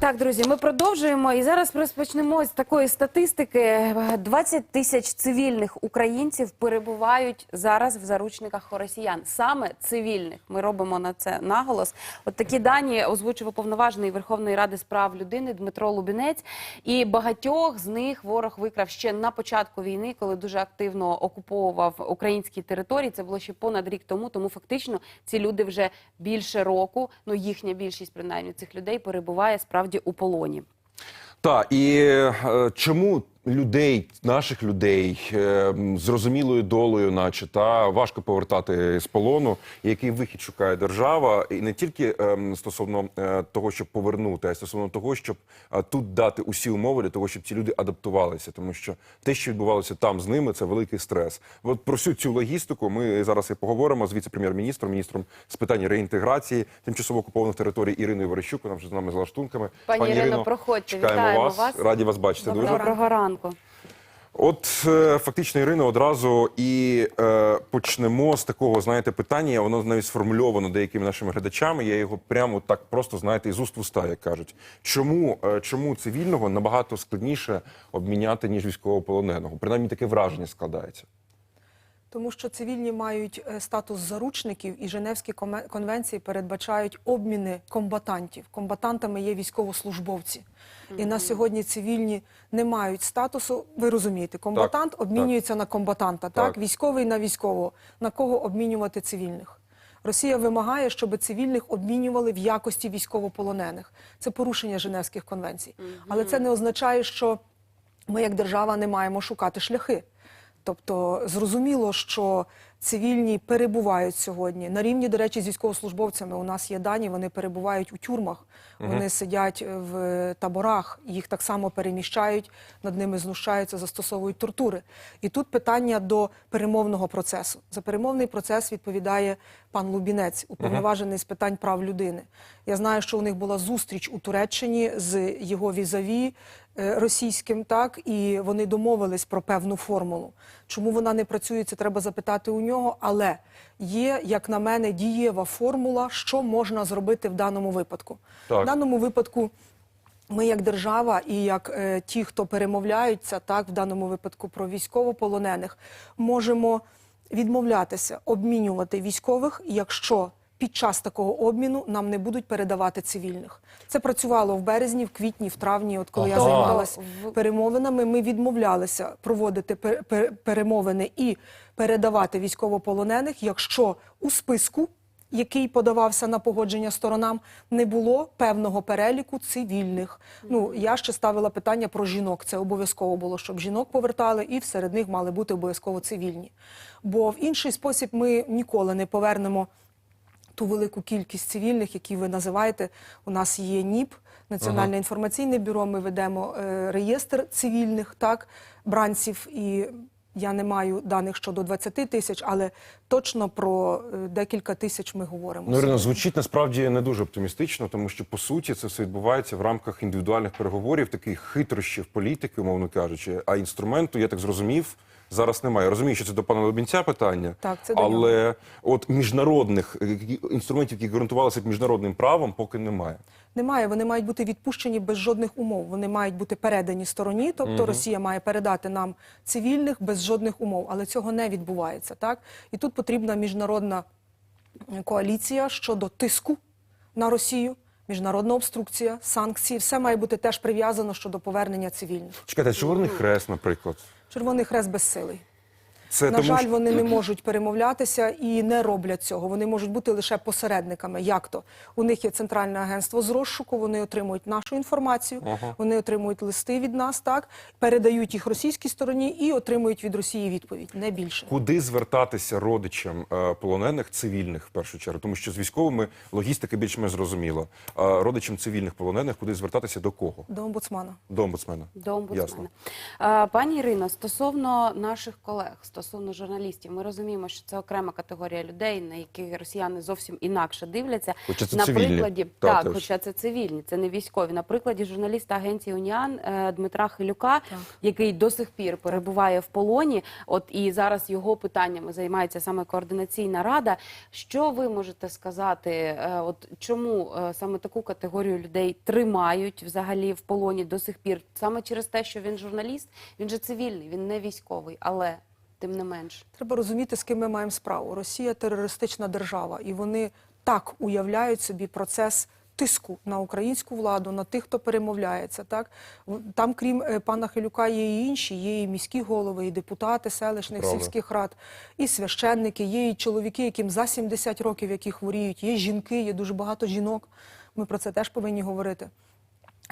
Так, друзі, ми продовжуємо і зараз розпочнемо з такої статистики. 20 тисяч цивільних українців перебувають зараз в заручниках росіян. Саме цивільних. Ми робимо на це наголос. От такі дані озвучив уповноважений Верховної Ради з прав людини Дмитро Лубінець. І багатьох з них ворог викрав ще на початку війни, коли дуже активно окуповував українські території. Це було ще понад рік тому. Тому фактично ці люди вже більше року. Ну їхня більшість принаймні цих людей перебуває справді у полоні. Так, і е, чому людей, наших людей, е, зрозумілою долею, наче та важко повертати з полону, який вихід шукає держава, і не тільки е, стосовно е, того, щоб повернути, а й стосовно того, щоб е, тут дати усі умови для того, щоб ці люди адаптувалися, тому що те, що відбувалося там з ними, це великий стрес. От про всю цю логістику ми зараз і поговоримо з віце-прем'єр-міністром, міністром з питань реінтеграції тимчасово окупованих територій Ириною Верещук. Вона вже з нами за лаштунками. Пані Ірино, проходьте. чекаємо Вітаємо вас. вас. Раді вас бачити дуже. Доброго ранку. От е, фактично, Ірина, одразу і е, почнемо з такого, знаєте, питання. Воно навіть сформульовано деякими нашими глядачами. Я його прямо так просто знаєте із уст в уста, як кажуть. Чому, е, чому цивільного набагато складніше обміняти ніж військовополоненого? Принаймні таке враження складається. Тому що цивільні мають е, статус заручників, і Женевські конвенції передбачають обміни комбатантів. Комбатантами є військовослужбовці. І на сьогодні цивільні не мають статусу. Ви розумієте, комбатант Так, обмінюється на комбатанта, так. Так. військовий на військового. На кого обмінювати цивільних? Росія вимагає, щоб цивільних обмінювали в якості військовополонених. Це порушення Женевських конвенцій. Але це не означає, що ми, як держава, не маємо шукати шляхи. Тобто зрозуміло, що цивільні перебувають сьогодні на рівні, до речі, з військовослужбовцями. У нас є дані, вони перебувають у тюрмах, вони сидять в таборах, їх так само переміщають, над ними знущаються, застосовують тортури. І тут питання до перемовного процесу. За перемовний процес відповідає пан Лубінець, уповноважений з питань прав людини. Я знаю, що у них була зустріч у Туреччині з його візаві російським, так і вони домовились про певну формулу. Чому вона не працює, це треба запитати у нього. Але є, як на мене, дієва формула, що можна зробити в даному випадку. Так. В даному випадку. Ми, як держава, і як е, ті, хто перемовляються, так в даному випадку про військовополонених, можемо відмовлятися обмінювати військових, якщо під час такого обміну нам не будуть передавати цивільних. Це працювало в березні, в квітні, в травні. От коли я займалася перемовинами, ми відмовлялися проводити пер- пер- перемовини і передавати військовополонених, якщо у списку. Який подавався на погодження сторонам, не було певного переліку цивільних. Ну я ще ставила питання про жінок. Це обов'язково було, щоб жінок повертали, і серед них мали бути обов'язково цивільні. Бо в інший спосіб ми ніколи не повернемо ту велику кількість цивільних, які ви називаєте. У нас є НІП, Національне інформаційне бюро. Ми ведемо е, реєстр цивільних так бранців і. Я не маю даних щодо 20 тисяч, але точно про е, декілька тисяч ми говоримо. Ну, Ірина, звучить насправді не дуже оптимістично, тому що по суті це все відбувається в рамках індивідуальних переговорів, таких хитрощів політики, умовно кажучи. А інструменту, я так зрозумів, зараз немає. Розумію, що це до пана Лобінця питання, Так, це до але от міжнародних е, інструментів, які гарантувалися б міжнародним правом, поки немає. Немає, вони мають бути відпущені без жодних умов. Вони мають бути передані стороні, тобто Росія має передати нам цивільних без жодних умов, але цього не відбувається. Так і тут потрібна міжнародна коаліція щодо тиску на Росію, міжнародна обструкція, санкції. Все має бути теж прив'язано щодо повернення цивільних. Чекайте, Чорний хрест, наприклад. Червоний хрест безсилий. Це На тому, жаль, що... вони не можуть перемовлятися і не роблять цього. Вони можуть бути лише посередниками. Як то у них є центральне агентство з розшуку, вони отримують нашу інформацію, Ага. вони отримують листи від нас, так передають їх російській стороні і отримують від Росії відповідь. Не більше. Куди звертатися родичам е, полонених цивільних в першу чергу, тому що з військовими логістика більш-менш зрозуміла. А родичам цивільних полонених куди звертатися до кого? До омбудсмана. До омбудсмена. До омбудсмена. Ясно. А, Пані Ірино, стосовно наших колег, стосовно журналістів. Ми розуміємо, що це окрема категорія людей, на яких росіяни зовсім інакше дивляться. Хоча це на цивільні. прикладі Так, так, хоча це цивільні, це не військові. На прикладі журналіста агенції Уніан е, Дмитра Хилюка, який до сих пір перебуває в полоні. От і зараз його питаннями займається саме координаційна рада. Що ви можете сказати? е, От чому е, саме таку категорію людей тримають взагалі в полоні до сих пір? Саме через те, що він журналіст, він же цивільний, він не військовий, але тим не менш. Треба розуміти, з ким ми маємо справу. Росія терористична держава, і вони так уявляють собі процес. Тиску на українську владу, на тих, хто перемовляється. Так там, крім е, пана Хилюка, є і інші, є і міські голови, і депутати селищних Правда. сільських рад, і священники, є і чоловіки, яким за 70 років, які хворіють, є жінки, є дуже багато жінок. Ми про це теж повинні говорити.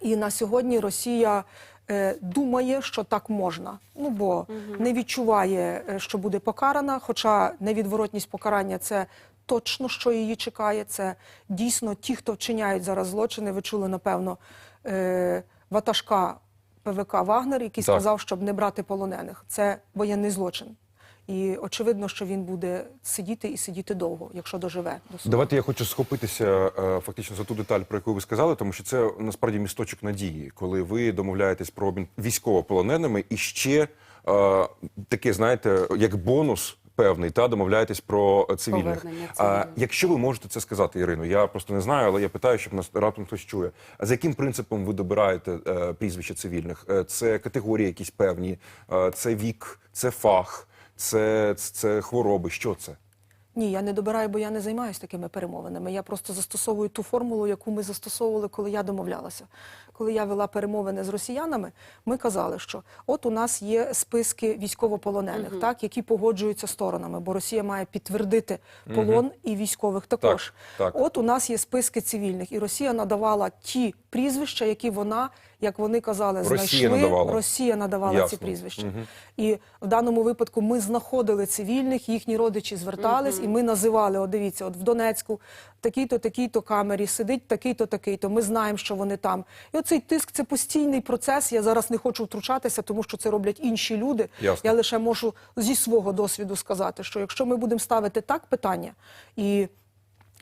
І на сьогодні Росія е, думає, що так можна. Ну бо не відчуває, е, що буде покарана. Хоча невідворотність покарання це точно, що її чекає. Це дійсно ті, хто вчиняють зараз злочини. Ви чули, напевно, е, ватажка ПВК Вагнер, який Так. сказав, щоб не брати полонених. Це воєнний злочин. І очевидно, що він буде сидіти і сидіти довго, якщо доживе до суду. Давайте я хочу схопитися е, фактично за ту деталь, про яку ви сказали, тому що це насправді місточок надії, коли ви домовляєтесь про обмін військовополоненими і ще е, таке, знаєте, як бонус. Певний та домовляєтесь про е, цивільних. А якщо ви можете це сказати, Ірино, я просто не знаю, але я питаю, щоб нас раптом хтось чує. А за яким принципом ви добираєте е, прізвища цивільних? Е, це категорії якісь певні, е, це вік, це фах, це, це хвороби. Що це? Ні, я не добираю, бо я не займаюся такими перемовинами. Я просто застосовую ту формулу, яку ми застосовували, коли я домовлялася. Коли я вела перемовини з росіянами, ми казали, що от у нас є списки військовополонених, так, які погоджуються сторонами, бо Росія має підтвердити полон і військових також. так. От у нас є списки цивільних, і Росія надавала ті прізвища, які вона, як вони казали, Росія знайшли. надавала. Росія надавала Ясно. ці прізвища. І в даному випадку ми знаходили цивільних, їхні родичі звертались, і ми називали: от дивіться, от в Донецьку такій-то, такій-то камері сидить такий-то, такий-то. Ми знаємо, що вони там. І оцей тиск це постійний процес. Я зараз не хочу втручатися, тому що це роблять інші люди. Ясно. Я лише можу зі свого досвіду сказати, що якщо ми будемо ставити так питання і.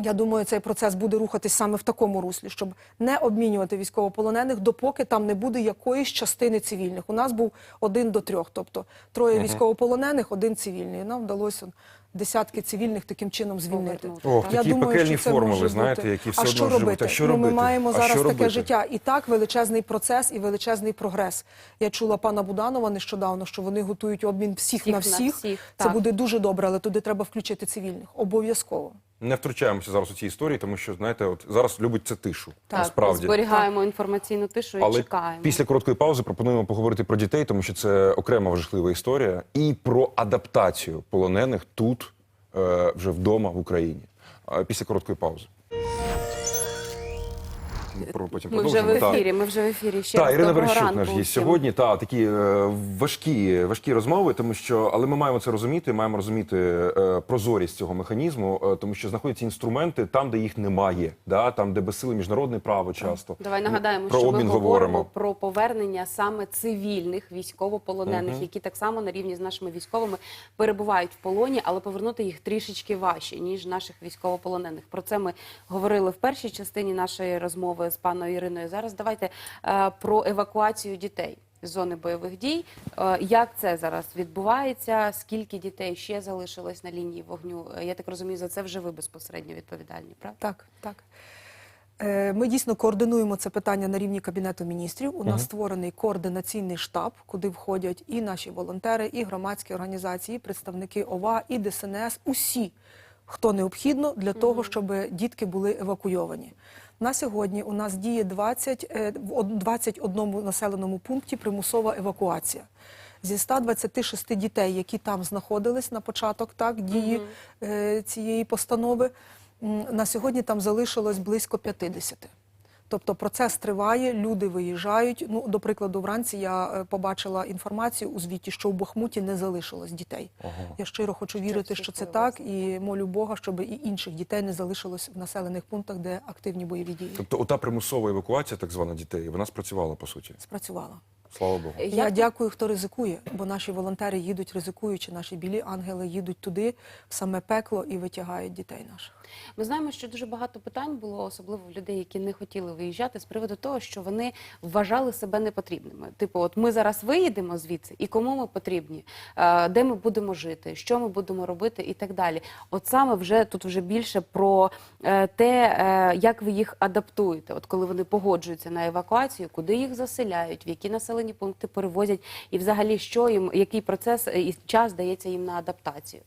Я думаю, цей процес буде рухатись саме в такому руслі, щоб не обмінювати військовополонених, допоки там не буде якоїсь частини цивільних. У нас був один до трьох, тобто троє військовополонених, один цивільний. І нам вдалося десятки цивільних таким чином звільнити. Ох, Я такі думаю, пекельні що це формули, може знаєте, які все а одно що живуть. робити? А що ну. Ми маємо А зараз таке робити? життя. І так величезний процес і величезний прогрес. Я чула пана Буданова нещодавно, що вони готують обмін всіх, Всіх на на всіх. всіх, Це так. буде дуже добре, але туди треба включити цивільних. Обов'язково. Не втручаємося зараз у цій історії, тому що знаєте, от зараз любить це тишу. Так, насправді. зберігаємо інформаційну тишу і Але чекаємо. після короткої паузи пропонуємо поговорити про дітей, тому що це окрема важлива історія, і про адаптацію полонених тут е, вже вдома в Україні. Після короткої паузи. Про- потім Ми вже в продовжимо. Так. ефірі. Ми вже в ефірі. Ще раз Ірина доброго Верещук ранку наш всім. сьогодні. Та такі е, важкі, важкі розмови, тому що але ми маємо це розуміти. Маємо розуміти е, прозорість цього механізму, е, тому що знаходяться інструменти там, де їх немає, да там, де безсиле міжнародне право часто. Давай нагадаємо, про що обмін ми говоримо говоримо. про повернення саме цивільних військовополонених, які так само на рівні з нашими військовими перебувають в полоні, але повернути їх трішечки важче ніж наших військовополонених. Про це ми говорили в першій частині нашої розмови з паною Іриною. Зараз давайте е, про евакуацію дітей. з Зони бойових дій, Е, як це зараз відбувається? Скільки дітей ще залишилось на лінії вогню? Е, Я так розумію, за це вже ви безпосередньо відповідальні, правда? Так, так. Ми дійсно координуємо це питання на рівні Кабінету міністрів. У нас створений координаційний штаб, куди входять і наші волонтери, і громадські організації, і представники ОВА, і ДСНС, усі, хто необхідно для того, щоб дітки були евакуйовані. На сьогодні у нас діє 20, е, в од- 21 населеному пункті примусова евакуація. Зі 126 дітей, які там знаходились на початок так, дії е, цієї постанови, на сьогодні там залишилось близько 50. Тобто процес триває, люди виїжджають. Ну, до прикладу, вранці я е, побачила інформацію у звіті, що в Бахмуті не залишилось дітей. Я щиро хочу вірити, що це так, і молю Бога, щоб і інших дітей не залишилось в населених пунктах, де активні бойові дії. Тобто, ота примусова евакуація, так звана дітей, вона спрацювала по суті. Спрацювала. Слава Богу. Я ви- дякую, хто ризикує, бо наші волонтери їдуть ризикуючи, наші білі ангели їдуть туди, в саме пекло і витягають дітей наших. Ми знаємо, що дуже багато питань було, особливо в людей, які не хотіли виїжджати, з приводу того, що вони вважали себе непотрібними. Типу, от ми зараз виїдемо звідси, і кому ми потрібні, Е, де ми будемо жити, що ми будемо робити, і так далі. От саме вже тут вже більше про е, те, е, як ви їх адаптуєте. От коли вони погоджуються на евакуацію, куди їх заселяють, в які населені пункти перевозять, і взагалі що їм, який процес і час дається їм на адаптацію.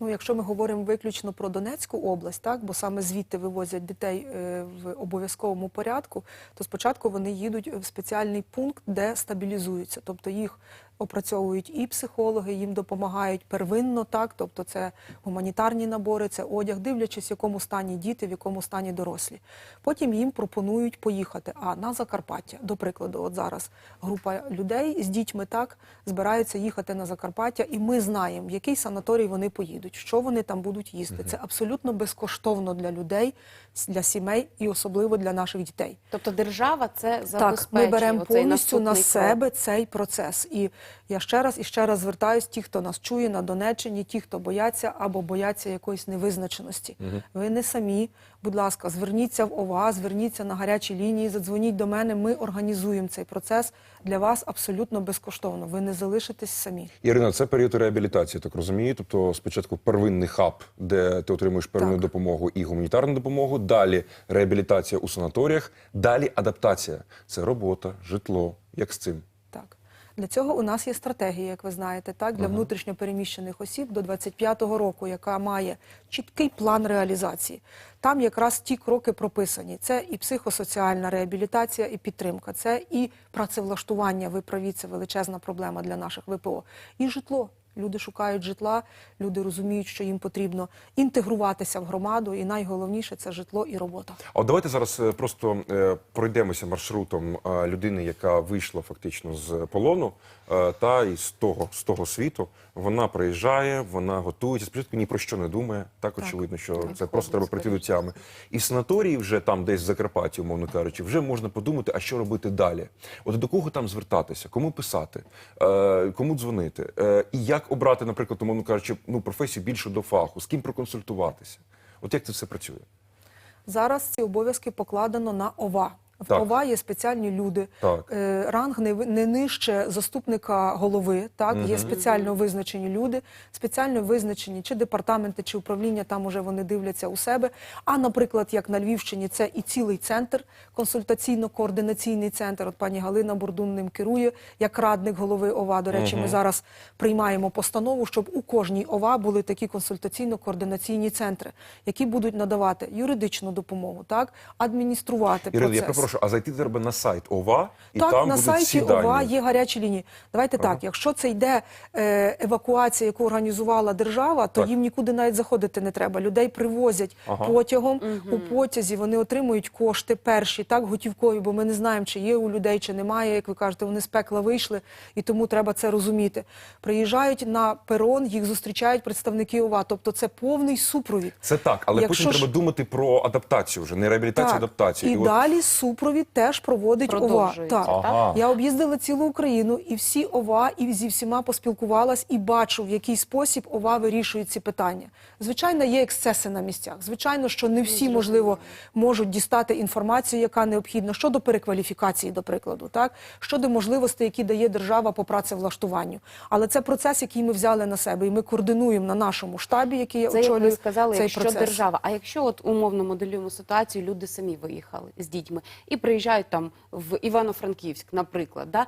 Ну, якщо ми говоримо виключно про Донецьку область, так бо саме звідти вивозять дітей е, в обов'язковому порядку, то спочатку вони їдуть в спеціальний пункт, де стабілізуються, тобто їх опрацьовують і психологи, їм допомагають первинно, так, тобто це гуманітарні набори, це одяг, дивлячись, в якому стані діти, в якому стані дорослі. Потім їм пропонують поїхати. А на Закарпаття, до прикладу, от зараз група людей з дітьми так збираються їхати на Закарпаття, і ми знаємо, в який санаторій вони поїдуть, що вони там будуть їсти. Це абсолютно безкоштовно для людей, для сімей і особливо для наших дітей. Тобто держава це забезпечує. Так, ми беремо повністю на себе цей процес. І я ще раз і ще раз звертаюсь, ті, хто нас чує на Донеччині, ті, хто бояться або бояться якоїсь невизначеності. Ви не самі. Будь ласка, зверніться в ОВА, зверніться на гарячі лінії, задзвоніть до мене. Ми організуємо цей процес для вас абсолютно безкоштовно. Ви не залишитесь самі. Ірина, це період реабілітації, так розумію. Тобто, спочатку первинний хаб, де ти отримуєш первинну Так. допомогу і гуманітарну допомогу. Далі реабілітація у санаторіях, далі адаптація. Це робота, житло. Як з цим? Для цього у нас є стратегія, як ви знаєте, так для внутрішньо переміщених осіб до 25-го року, яка має чіткий план реалізації. Там якраз ті кроки прописані. Це і психосоціальна реабілітація, і підтримка, це і працевлаштування. Ви праві, це величезна проблема для наших ВПО. І житло. Люди шукають житла, люди розуміють, що їм потрібно інтегруватися в громаду, і найголовніше це житло і робота. А от давайте зараз е, просто е, пройдемося маршрутом е, людини, яка вийшла фактично з полону, та і з того, з того світу. Вона приїжджає, вона готується. Спочатку ні про що не думає. Так очевидно, що це просто треба прийти до тями. І в санаторії вже там, десь в Закарпатті, умовно кажучи, вже можна подумати, а що робити далі. От до кого там звертатися, кому писати, кому дзвонити, і як обрати, наприклад, умовно кажучи, ну професію більше до фаху, з ким проконсультуватися. От як це все працює? Зараз ці обов'язки покладено на ОВА. В Так. ОВА є спеціальні люди. Так. Е, Ранг не, не нижче заступника голови. Так є спеціально визначені люди, спеціально визначені чи департаменти, чи управління. Там уже вони дивляться у себе. А наприклад, як на Львівщині, це і цілий центр, консультаційно-координаційний центр. От пані Галина Бурдун ним керує як радник голови ОВА. До речі, ми зараз приймаємо постанову, щоб у кожній ОВА були такі консультаційно-координаційні центри, які будуть надавати юридичну допомогу, так адмініструвати я процес. Перепрошую, а зайти треба на сайт ОВА, і так, там на будуть сайті всі ОВА є гарячі лінії. Давайте так, якщо це йде е, евакуація, яку організувала держава, то Так. їм нікуди навіть заходити не треба. Людей привозять Ага. потягом у потязі. Вони отримують кошти перші, так готівкові, бо ми не знаємо, чи є у людей, чи немає. Як ви кажете, вони з пекла вийшли, і тому треба це розуміти. Приїжджають на перон, їх зустрічають представники ОВА. Тобто це повний супровід. Це так, але Якщо потім ж- треба думати про адаптацію вже, не реабілітацію, а адаптацію. І, от- далі супровід теж проводить ОВА. Так. Ага. Я об'їздила цілу Україну і всі ОВА, і зі всіма поспілкувалась, і бачу, в який спосіб ОВА вирішують ці питання. Звичайно, є ексцеси на місцях. Звичайно, що не всі, можливо, можуть дістати інформацію, яка необхідна щодо перекваліфікації, до прикладу, так щодо можливостей, які дає держава по працевлаштуванню. Але це процес, який ми взяли на себе, і ми координуємо на нашому штабі, який я Це як очолюю ви сказали, цей якщо процес. держава. А якщо от умовно моделюємо ситуацію, люди самі виїхали з дітьми і приїжджають там в Івано-Франківськ, наприклад, да?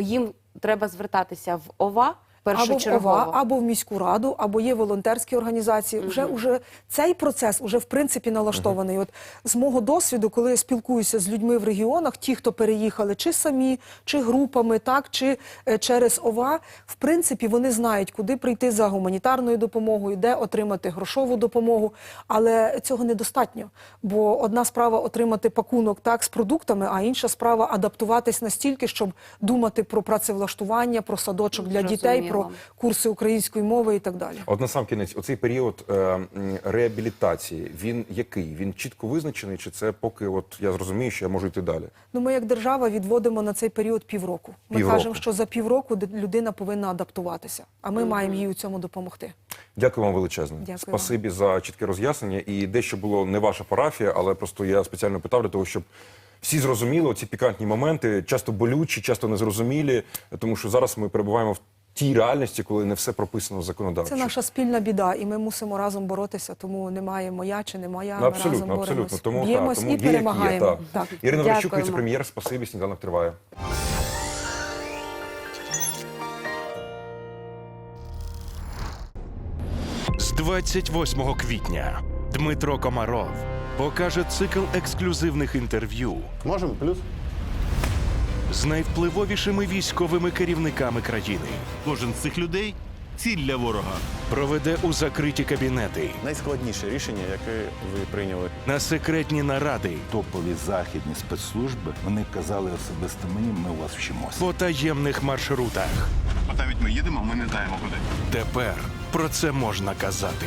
їм треба звертатися в ОВА або в. ОВА, або в міську раду, або є волонтерські організації. Вже уже цей процес уже в принципі налаштований. От з мого досвіду, коли я спілкуюся з людьми в регіонах, ті, хто переїхали, чи самі, чи групами, так чи е, через ОВА, в принципі, вони знають, куди прийти за гуманітарною допомогою, де отримати грошову допомогу. Але цього недостатньо. Бо одна справа отримати пакунок так з продуктами, а інша справа адаптуватись настільки, щоб думати про працевлаштування, про садочок для дітей, про про курси української мови і так далі. От на сам кінець, оцей період е, реабілітації, він який? Він чітко визначений, чи це поки от я зрозумію, що я можу йти далі? Ну, ми як держава відводимо на цей період півроку. Ми Півроку. кажемо, що за півроку людина повинна адаптуватися, а ми маємо їй у цьому допомогти. Дякую вам величезне. Дякую Спасибі за чітке роз'яснення. І дещо було не ваша парафія, але просто я спеціально питав для того, щоб всі зрозуміли ці пікантні моменти, часто болючі, часто незрозумілі, тому що зараз ми перебуваємо в тій реальності, коли не все прописано законодавчо. Це наша спільна біда, і ми мусимо разом боротися. Тому немає моя чи не моя. Ми абсолютно, разом абсолютно. Тому, Б'ємось так, тому і є, як є, перемагаємо. так. Так. Ірина Верещук, віце-прем'єр, спасибі, сніданок триває. З 28 квітня Дмитро Комаров покаже цикл ексклюзивних інтерв'ю Можемо плюс? З найвпливовішими військовими керівниками країни. Кожен з цих людей ціль для ворога. Проведе у закриті кабінети Найскладніше рішення, яке ви прийняли. на секретні наради топові західні спецслужби вони казали особисто мені, ми у вас вчимося. по таємних маршрутах. От навіть ми їдемо, ми не знаємо куди. Тепер про це можна казати.